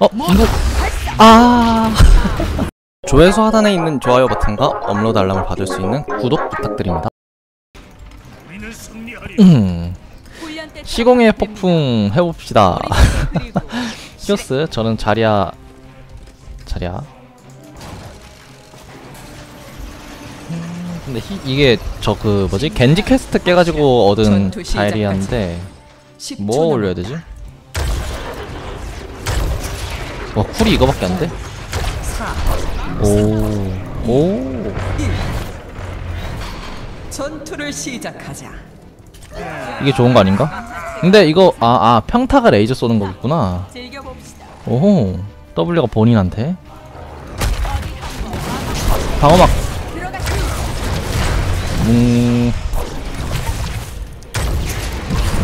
어? 이거 아 조회수 하단에 있는 좋아요 버튼과 업로드 알람을 받을 수 있는 구독 부탁드립니다 음 시공의 폭풍 해봅시다 히오스 저는 자리야 자리야 음, 근데 히, 이게 저 그 뭐지 겐지 퀘스트 깨가지고 얻은. 자리야인데 10초 뭐 올려야 되지? 와 쿨이 이거밖에 안 돼? 4, 오, 오, 1. 전투를 시작하자. 이게 좋은 거 아닌가? 근데 이거 아, 아 평타가 레이저 쏘는 거겠구나. 오호, W가 본인한테. 방어막. 음,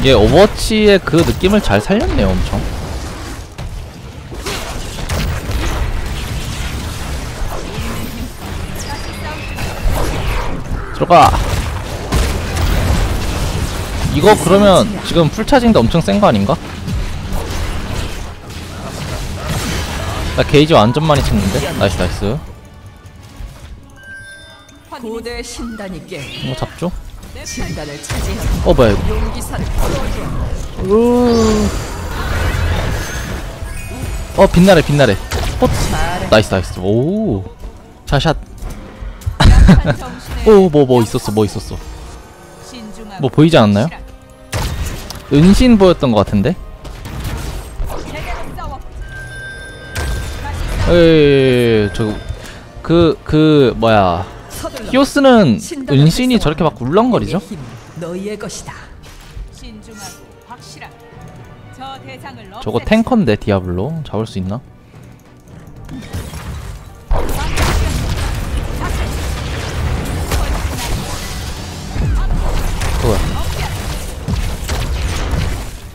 이게 오버워치의 그 느낌을 잘 살렸네요, 엄청. 들어가. 이거 그러면 지금 풀차징도 엄청 센 거 아닌가? 나 게이지 완전 많이 찍는데? 나이스 나이스 고대 신단이 깨 이거 잡죠? 신단을 어 뭐야 이거 용기사를 풀어줘. 으... 어 빛나래 빛나래 어? 잘해. 나이스 나이스 오 자샷 오뭐뭐 있었어 뭐 있었어 뭐 보이지 않았나요? 은신 보였던 것 같은데? 에이 저그 그 뭐야. 히오스는 은신이. 저렇게 막 울렁거리죠? 저거. 탱커인데 디아블로 잡을 수 있나?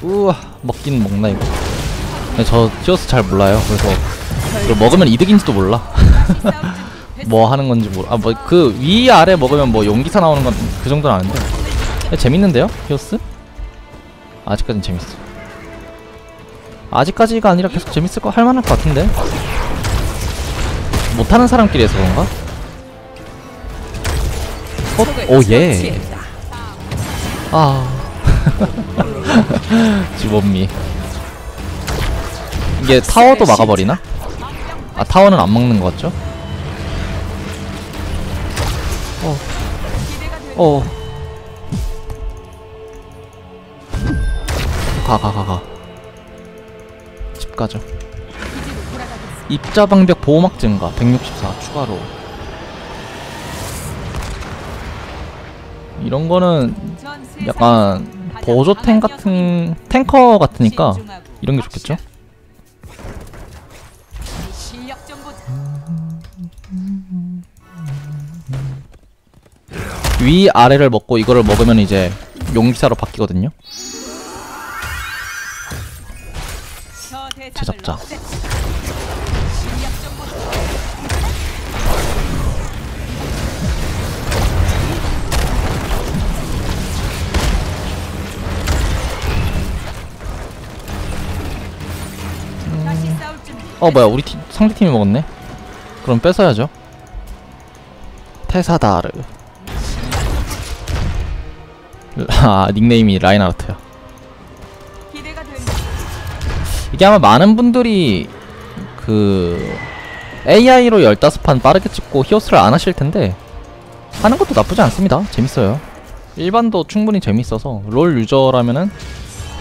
우와 먹긴 먹나 이거 저 히오스 잘 몰라요 그래서 이걸 먹으면 이득인지도 몰라 뭐 하는 건지 몰라 아뭐 그 위 아래 먹으면 뭐 용기사 나오는 건 그 정도는 아는데 재밌는데요 히오스? 아직까진 재밌어 아직까지가 아니라 계속 재밌을 거 할만할 것 같은데 못하는 사람끼리 해서 그런가? 어? 오예. 아 지범미 이게 타워도 막아버리나? 아 타워는 안 막는 것 같죠? 어. 어. 가, 가, 가, 가. 집 가죠. 입자 방벽 보호막 증가 164 추가로. 이런 거는 약간 보조탱 강한 같은 탱커 같으니까 이런 게 좋겠죠? 위 아래를 먹고 이거를 먹으면 이제 용기사로 바뀌거든요. 제작자. 어 뭐야 우리 팀 상대 팀이 먹었네. 그럼 뺏어야죠. 테사다르. 아 닉네임이 라인하르트야. 이게 아마 많은 분들이 그 AI로 15판 빠르게 찍고 히오스를 안 하실 텐데 하는 것도 나쁘지 않습니다. 재밌어요. 일반도 충분히 재밌어서 롤 유저라면은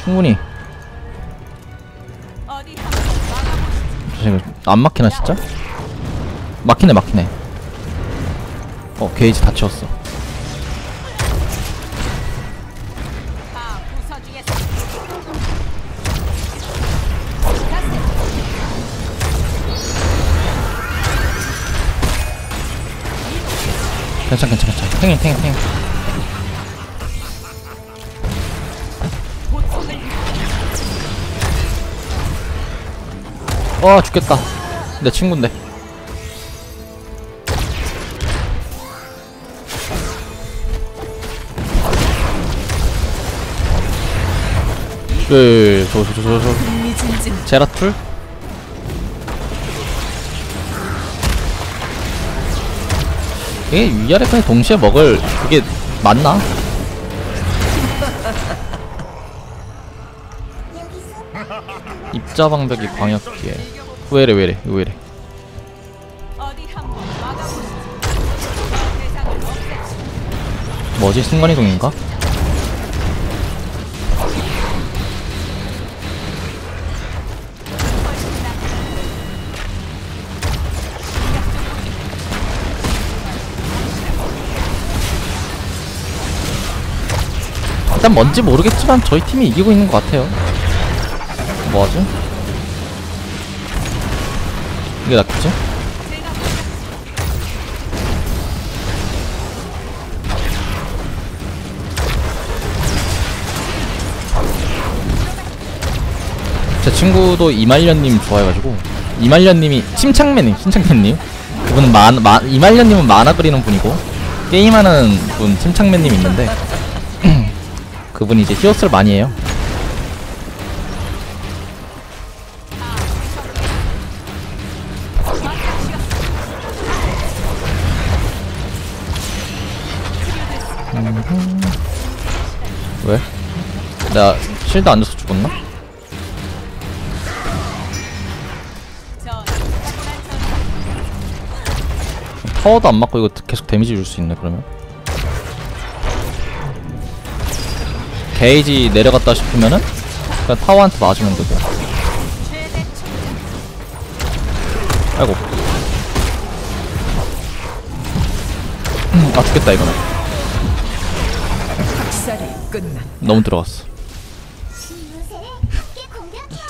충분히 안 막히나 진짜? 막히네 막히네. 어 게이지 다 채웠어. 괜찮 괜찮 괜찮. 탱이 탱이 탱. 아 죽겠다 내 친군데 저저저저저 예, 예, 예. 제라툴? 이게 위아래까지 동시에 먹을 그게 맞나? 광역기에 왜래 왜래 이거 왜래. 대상을 없애지. 뭐지 순간이동인가? 일단 뭔지 모르겠지만 저희 팀이 이기고 있는 것 같아요 뭐하지? 이게 낫겠지? 제 친구도 이말년님 좋아해가지고 이말년님이 침착맨님 침착맨님 그분은 만, 마, 이말년님은 만화 그리는 분이고 게임하는 분 침착맨님 있는데 그분이 이제 히오스를 많이 해요 왜? 나 실드 안 줘서 죽었나? 전 타워도 안 맞고 이거 계속 데미지 줄 수 있네 그러면 게이지 내려갔다 싶으면은 그냥 타워한테 맞으면 되고. 아이고 음, 아 죽겠다 이거는 너무 들어갔어.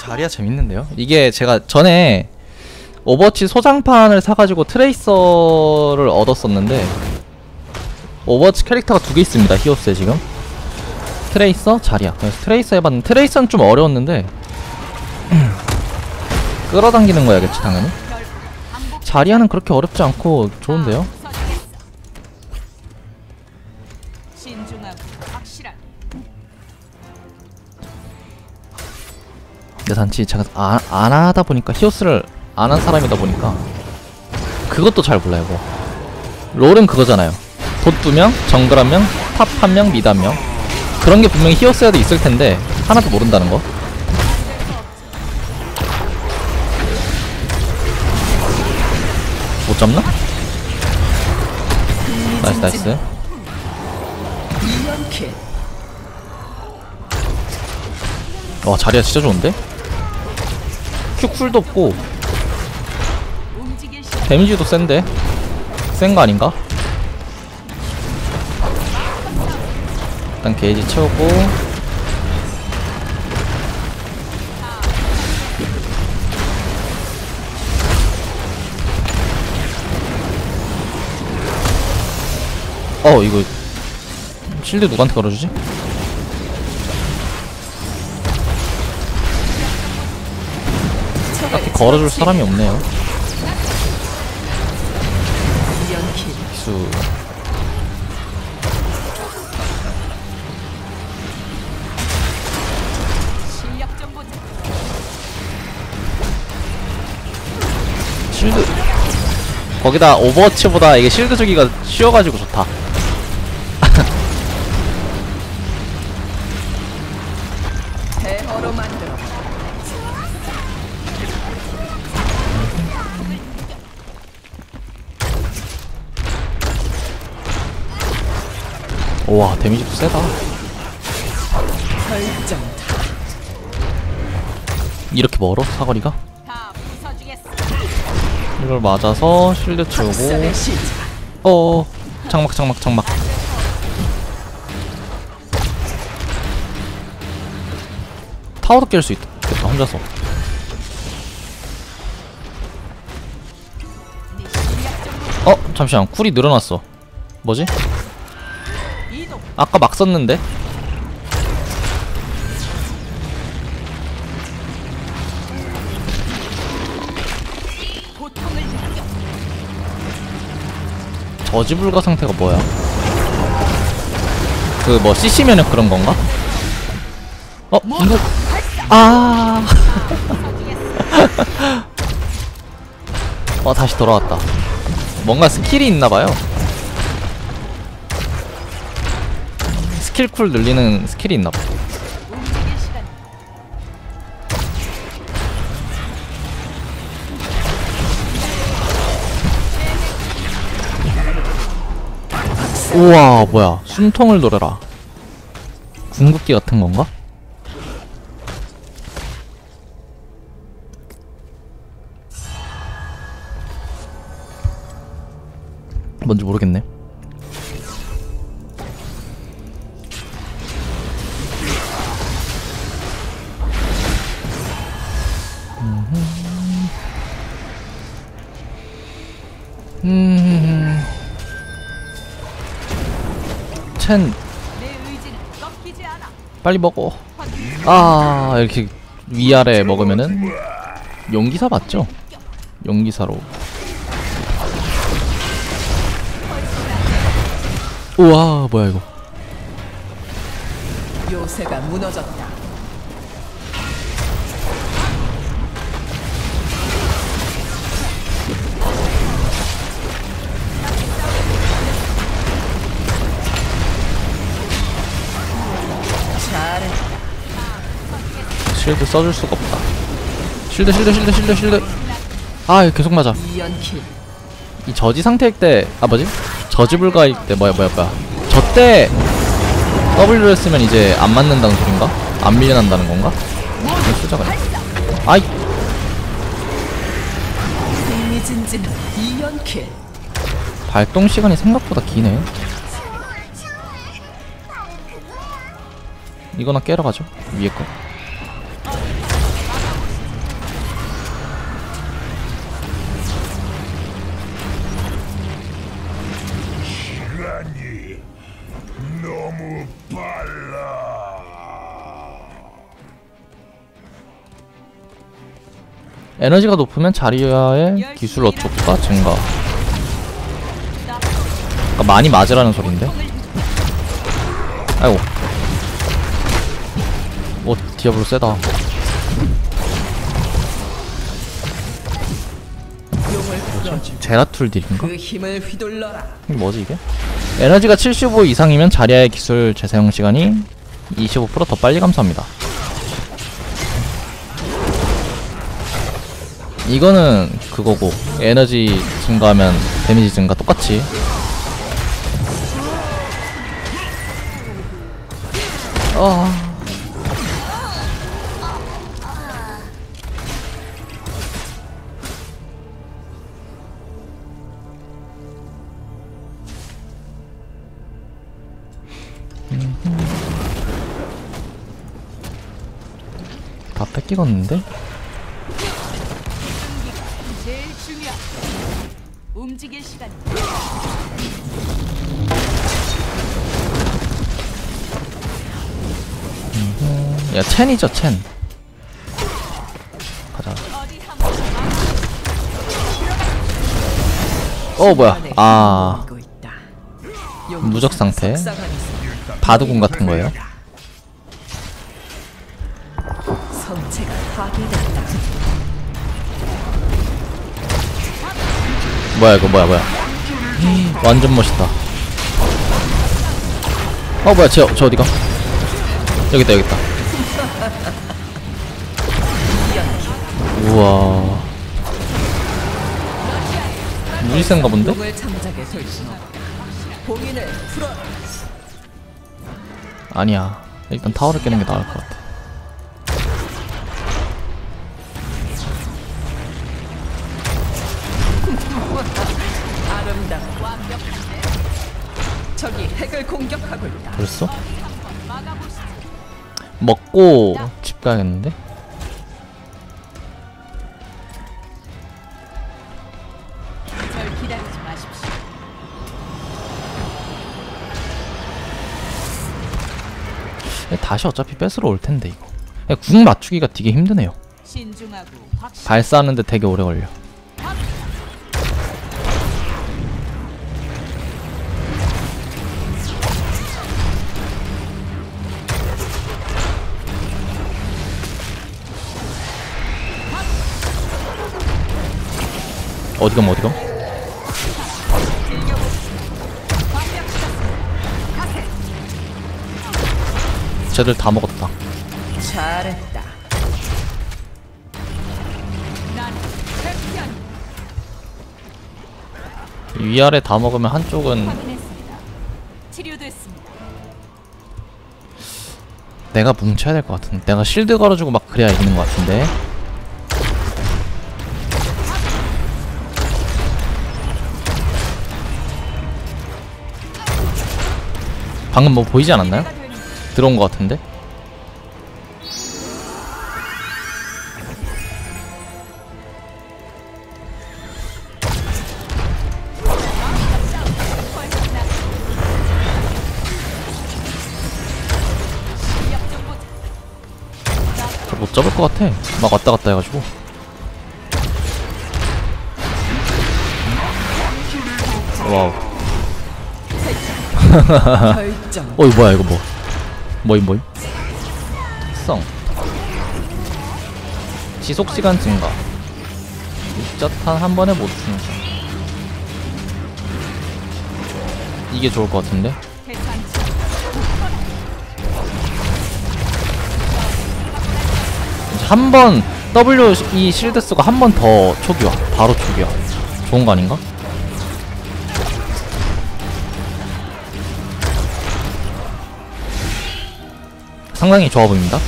자리야 재밌는데요? 이게 제가 전에 오버워치 소장판을 사가지고 트레이서를 얻었었는데 오버워치 캐릭터가 두 개 있습니다 히오스에 지금. 트레이서, 자리야. 그래서 트레이서 해봤는데 트레이서는 좀 어려웠는데 끌어당기는 거야겠지 당연히? 자리야는 그렇게 어렵지 않고 좋은데요? 근데 단지 제가 안, 안 하다 보니까 히오스를 안 한 사람이다 보니까 그것도 잘 몰라요 뭐 롤은 그거잖아요. 봇두 명, 정글 한 명, 탑 한 명, 미드 한 명. 그런 게 분명히 히오스에도 있을 텐데 하나도 모른다는 거. 못 잡나? 나이스 나이스. 와 자리가 진짜 좋은데? 큐 쿨도 없고. 데미지도 센데? 센 거 아닌가? 일단 게이지 채우고 어 이거 실드 누구한테 걸어주지? 딱히 걸어줄 사람이 없네요. 실드. 거기다 오버워치보다 이게 실드 주기가 쉬워가지고 좋다 와 데미지도 세다 이렇게 멀어 사거리가. 이걸 맞아서 실드 채우고 시작 어 장막 장막 장막 타워도 깰수 혼자서 네 실력 좀 보자. 어 잠시만 쿨이 늘어났어 뭐지? 아까 막 썼는데. 저지불가 상태가 뭐야? 그 뭐 CC면은 그런 건가? 어? 이거 아. 어 다시 돌아왔다. 뭔가 스킬이 있나 봐요. 스킬 쿨 늘리는 스킬이 있나 봐. 우와 뭐야 숨통을 노려라 궁극기 같은 건가? 뭔지 모르겠네 않아. 빨리 먹어. 아 이렇게 위아래 먹으면은 용기사 맞죠? 용기사로. 우와 뭐야 이거? 요새가 무너졌다. 실드 써줄 수가 없다. 실드 실드 실드 실드 실드. 아 계속 맞아. 이 저지 상태일 때아 뭐지? 저지 불가일 때 뭐야 뭐야 뭐야. 저 때 W를 쓰면 이제 안 맞는다는 소린가? 안 밀려난다는 건가? 이거 수작을. 아이. 발동 시간이 생각보다 기네. 이거나 깨러 가죠. 위에 거. 에너지가 높으면 자리아의 기술 어촉과 증가. 그러니까 많이 맞으라는 소린데. 아이고. 오 디아블로 세다. 제라툴 딜인가? 그. 이게 뭐지 이게? 에너지가 75 이상이면 자리아의 기술 재사용 시간이 25%더 빨리 감소합니다. 이거는 그거고. 에너지 증가하면 데미지 증가 똑같이. 아다 뺏기겠는데? 야 첸이죠 첸. 가자. 어 뭐야? 아. 무적 상태. 바드궁 같은 거예요. 뭐야 이거 뭐야 뭐야? 완전 멋있다. 어 뭐야 쟤, 저 어디가? 여기 있다 여기 있다 우와 물이 센가 본데? 아니야 일단 타워를 깨는 게 나을 것 같아 아름다워. 적이 핵을 공격하고 있다. 벌써? 먹고 집 가야겠는데? 다시 어차피 뺏으러 올 텐데 이거 궁 맞추기가 되게 힘드네요. 발사하는데 되게 오래 걸려 어디가 뭐 어디가? 쟤들 다 먹었다 잘했다. 위아래 다 먹으면 한쪽은. 치료됐습니다. 내가 뭉쳐야 될 것 같은데 내가 실드 걸어주고 막 그래야 있는 것 같은데 방금 뭐 보이지 않았나요? 들어온 것 같은데? 못 잡을 것 같아. 막 왔다 갔다 해가지고. 와우. 결정. 어이 뭐야 이거 뭐 뭐임 뭐임? 특성. 지속시간 증가. 육자탄 한 번에 못 충전 이게 좋을 것 같은데? 한 번 W 이 실드 쓰고 한 번 더 초기화. 바로 초기화. 좋은 거 아닌가? 상당히 좋아 보입니다.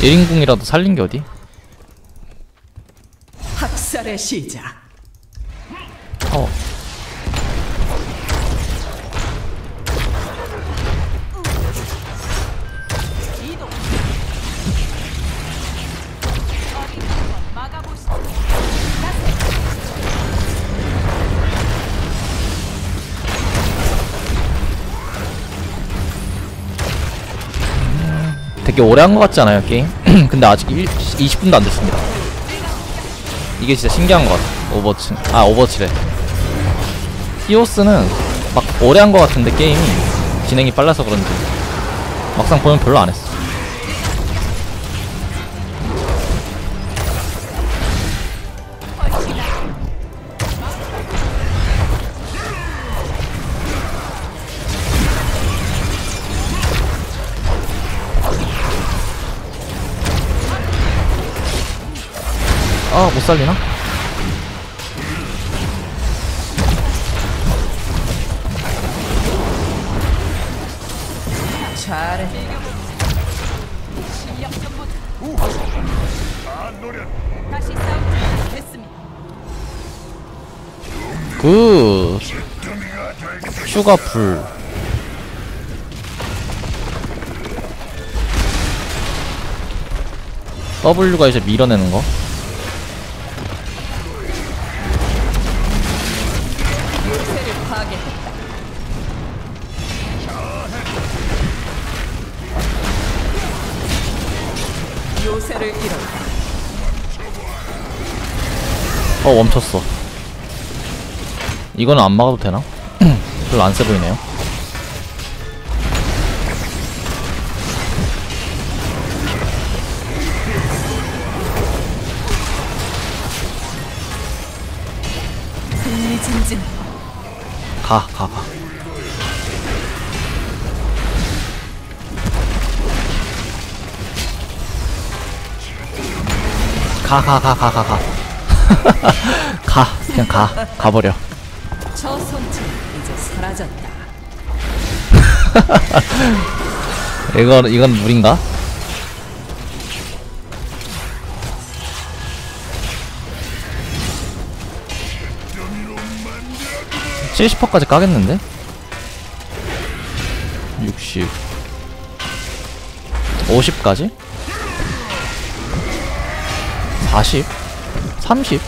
1인궁이라도 살린 게 어디? 학살의 시작. 어 되게 오래 한 것 같지 않아요 게임? 근데 아직 1, 20분도 안 됐습니다. 이게 진짜 신기한 것 같아 오버워치. 아 오버워치래. 히오스는 막 오래 한 것 같은데 게임이 진행이 빨라서 그런지. 막상 보면 별로 안 했어 다. 그 dum이가 되겠다. 슈가 불 W가 이제 밀어내는 거 어 멈췄어 이거는 안 막아도 되나? 별로 안 세 보이네요. 가 가, 가. 가, 가, 가, 가, 가, 가. 가, 그냥 가, 가버려. 저 이제 사라졌다. 이건, 이건 물인가? 칠0 퍼까지 까겠는데? 60 50까지? 40? 30?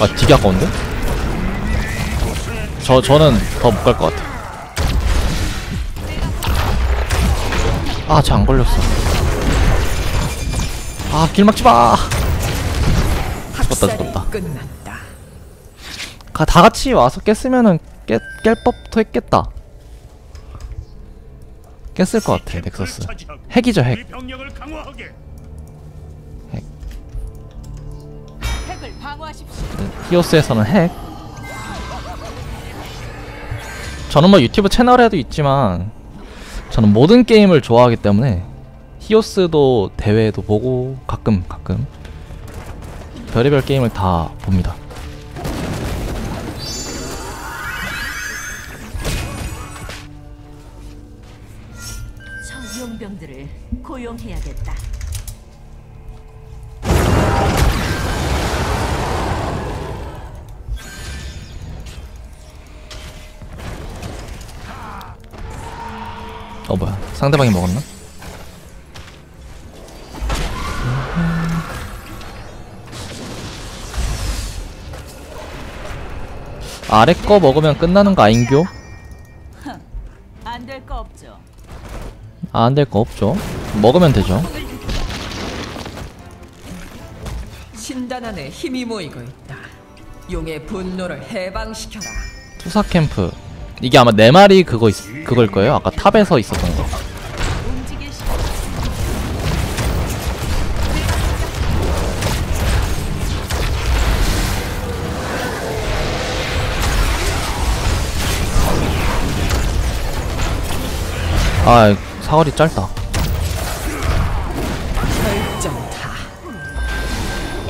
아 되게 아까운데? 저, 저는 더 못 갈 것 같아 아, 쟤 안 걸렸어. 아, 길 막지 마. 죽었다, 죽었다. 끝났다. 가, 다 같이 와서 깼으면은 깨, 깰 법도 했겠다. 깼을 것 같아, 넥서스. 핵이죠, 핵. 히오스에서는 핵. 저는 뭐 유튜브 채널에도 있지만 저는 모든 게임을 좋아하기 때문에 히오스도 대회도 보고 가끔 가끔 별의별 게임을 다 봅니다. 저 용병들을 고용해야겠다. 상대방이 먹었나? 아래 거 먹으면 끝나는 거 아닌교? 안 될 거 없죠. 아, 안 될 거 없죠. 먹으면 되죠. 신단 안에 힘이 모이고 있다. 용의 분노를 해방시켜라. 투사 캠프. 이게 아마 네 마리 그거 있, 그걸 거예요. 아까 탑에서 있었던 거. 아, 사거리 짧다.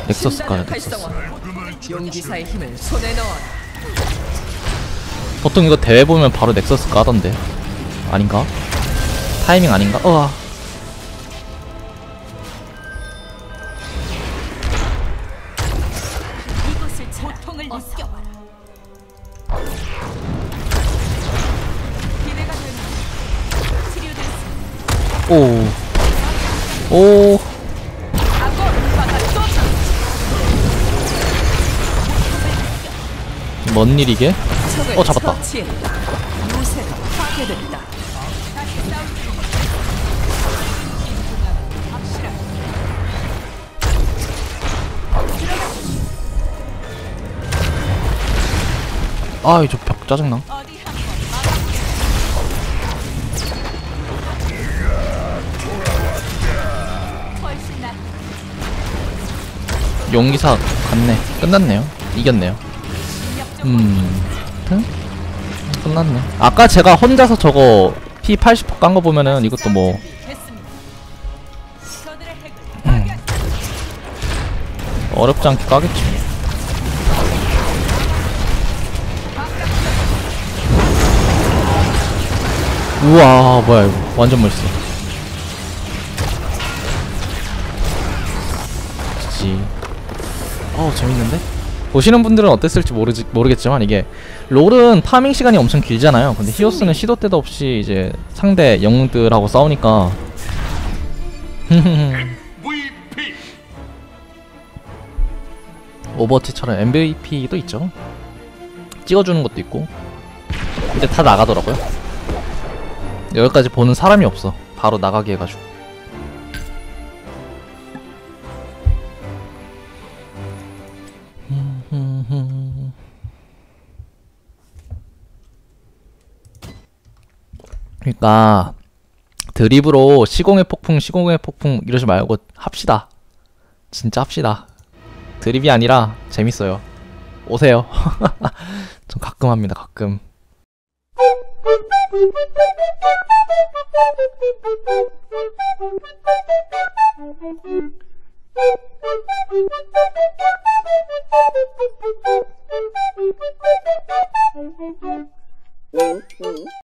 넥서스 가야 넥서스. 용기사의 힘을 손에 넣어라. 보통 이거 대회 보면 바로 넥서스 까던데. 아닌가? 타이밍 아닌가? 우와. 오. 오. 뭔 일이게? 어, 잡았다. 처치했다. 요새가 파괴됐다. 다시 싸우기. 확실하게. 아, 저벽 짜증나. 용기사 갔네. 끝났네요. 이겼네요. 음. 끝났네. 아까 제가 혼자서 저거 P80 깐 거 보면은 이것도 뭐 음. 어렵지 않게 까겠지. 우와 뭐야 이거 완전 멋있어. 지. 어 재밌는데? 보시는 분들은 어땠을지 모르지, 모르겠지만 이게 롤은 파밍 시간이 엄청 길잖아요. 근데 히오스는 시도 때도 없이 이제 상대 영웅들하고 싸우니까 오버워치처럼 MVP도 있죠. 찍어주는 것도 있고. 근데 다 나가더라고요. 여기까지 보는 사람이 없어. 바로 나가게 해가지고. 그러니까 드립으로 시공의 폭풍, 시공의 폭풍 이러지 말고 합시다. 진짜 합시다. 드립이 아니라 재밌어요. 오세요. 전 가끔 합니다. 가끔.